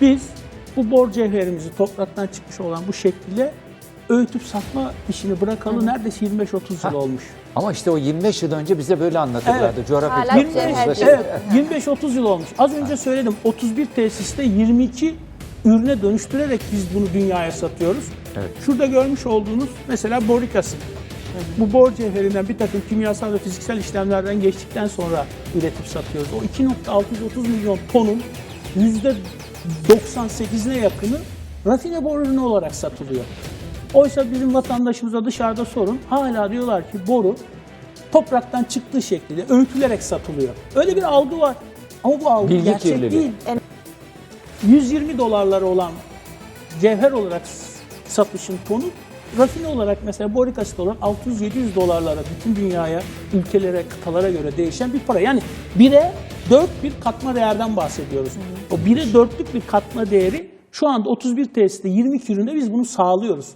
Biz bu bor cevherimizi topraktan çıkmış olan bu şekliyle öğütüp satma işini bırakalı neredeyse 25-30 yıl olmuş. Ama işte o 25 yıl önce bize böyle anlatırlardı. Evet. Coğrafya Hala kitaplarımızda cevher şey- Evet, 25-30 yıl olmuş. Az önce söyledim 31 tesiste 22 ürüne dönüştürerek biz bunu dünyaya satıyoruz. Evet. Şurada görmüş olduğunuz mesela borik asit. Bu bor cevherinden bir takım kimyasal ve fiziksel işlemlerden geçtikten sonra üretip satıyoruz. O 2.630 milyon tonun %98'ine yakını rafine bor ürünü olarak satılıyor. Oysa bizim vatandaşımıza dışarıda sorun hala diyorlar ki boru topraktan çıktığı şekilde öğütülerek satılıyor. Öyle bir algı var. Ama bu algı Bilgi gerçek kirliliği. değil. 120 dolarları olan cevher olarak satışın tonu rafine olarak mesela borik asit olarak 600-700 dolarlara bütün dünyaya, ülkelere, kıtalara göre değişen bir para. Yani bire 4 bir katma değerden bahsediyoruz. O bire dörtlük bir katma değeri şu anda 31 tesiste 22 üründe biz bunu sağlıyoruz.